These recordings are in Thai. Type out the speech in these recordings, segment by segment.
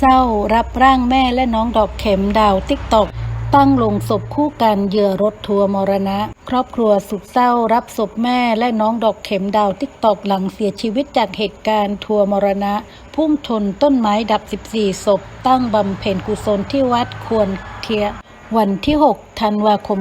เศร้า รับร่างแม่และน้องดอกเข็มดาวติ๊กตอกตั้งลงศพคู่กันเหยื่อรถทัวร์มรณะ ครอบครัวสุดเศร้า รับศพแม่และน้องดอกเข็มดาวติ๊กตอกหลังเสียชีวิตจากเหตุการณ์ทัวร์มรณะ พุ่งชนต้นไม้ดับ 14 ศพ ตั้งบำเพ็ญกุศลที่วัดควรเทีย วันที่ 6 ธันวาคม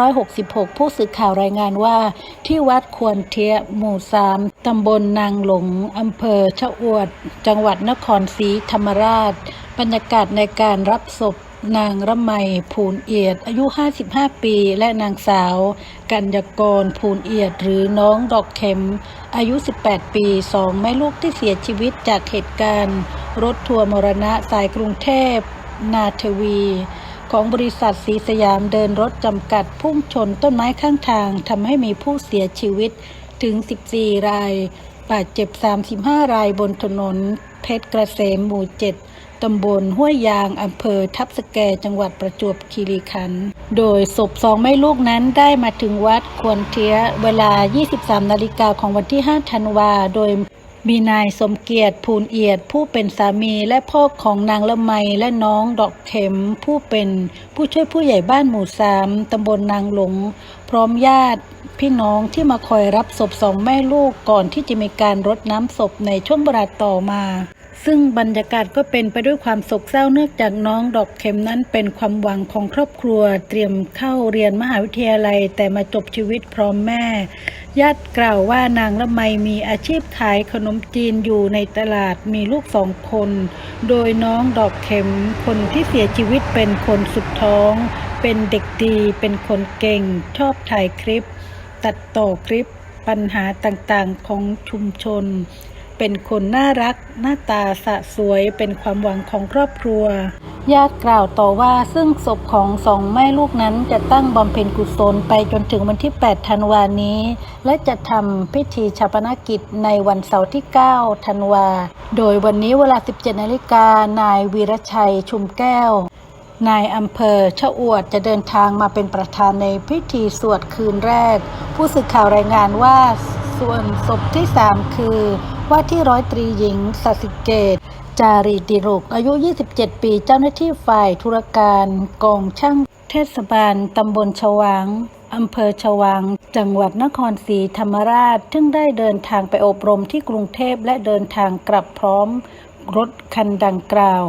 2566 ผู้สื่อข่าวรายงานว่า ที่วัดควรเทียหมู่3ตำบลนางหลง อำเภอชะอวด จังหวัดนครศรีธรรมราช บรรยากาศในการรับศพนางระไมภูลเอียด อายุ 55 ปี และนางสาว กัญญกรภูลเอียด หรือน้องดอกเข็ม อายุ 18 ปีสองแม่ลูกที่เสียชีวิตจากเหตุการณ์ รถทัวร์มรณะสายกรุงเทพ นาทวี ของบริษัทสีสยามเดินรถจำกัดพุ่งชนต้นไม้ข้างทางทำให้มีผู้เสียชีวิตถึง 14 ราย บาดเจ็บ 35 รายบนถนน เพชรเกษมหมู่ 7 ตำบลห้วยยางอำเภอทับสแกจังหวัดประจวบคีรีขันธ์ โดยศพสองแม่ลูกนั้นได้มาถึงวัดควรเทียเวลา 23 นาฬิกาของวันที่ 5 ธันวา โดย มีนายสมเกียรติภูลเอียด ผู้เป็นสามีและพ่อของนางละไมและน้องดอกเข็ม ผู้เป็นผู้ช่วยผู้ใหญ่บ้านหมู่สามตำบลนางหลง พร้อมญาติพี่น้องที่มาคอยรับศพสองแม่ลูกก่อนที่จะมีการรดน้ำศพในช่วงเวลาต่อมา ซึ่งบรรยากาศก็เป็นไปด้วยความโศกเศร้าเนื่องจากน้องดอกเข็มนั้นเป็นความหวังของครอบครัว เตรียมเข้าเรียนมหาวิทยาลัย แต่มาจบชีวิตพร้อมแม่ ญาติกล่าวว่านางละไมมีอาชีพขายขนมจีนอยู่ในตลาดมีลูกสองคน โดยน้องดอกเข็มคนที่เสียชีวิตเป็นคนสุดท้อง เป็นเด็กดี เป็นคนเก่ง ชอบถ่ายคลิป ตัดต่อคลิปปัญหาต่างๆของชุมชน เป็นคนน่ารัก หน้าตาสะสวยเป็นความหวังของครอบครัว ญาติกล่าวต่อว่าซึ่งศพของสองแม่ลูกนั้นจะตั้งบำเพ็ญกุศลไปจนถึงวันที่ 8 ธันวานี้ และจะทำพิธีชาปนกิจในวันเสาร์ที่ 9 ธันวา โดยวันนี้เวลา 17 นาฬิกานายวีรชัยชุมแก้วนายอำเภอชะอวดจะเดินทางมาเป็นประธานในพิธีสวดคืนแรก ผู้สื่อข่าวรายงานว่า ส่วนศพที่ 3 คือ ว่าที่ร้อยตรีหญิงสสิเกต จารีดิรุก อายุ 27 ปี เจ้าหน้าที่ฝ่ายธุรการกองช่างเทศบาลตำบลชวางอำเภอชวาง จังหวัดนครศรีธรรมราช ซึ่งได้เดินทางไปอบรมที่กรุงเทพและเดินทางกลับพร้อม รถคันดังกล่าว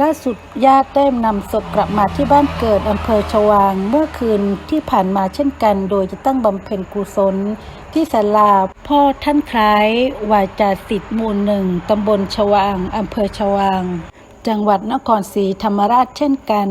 ล่าสุดญาติได้นำศพกลับมาที่บ้านเกิดอำเภอชวาง เมื่อคืนที่ผ่านมาเช่นกัน โดยจะตั้งบำเพ็ญกุศล ที่ศาลาพ่อท่านคล้าย วาจาสิทธิ์หมู่หนึ่งตำบลชวางอำเภอชวาง จังหวัดนครศรีธรรมราชเช่นกัน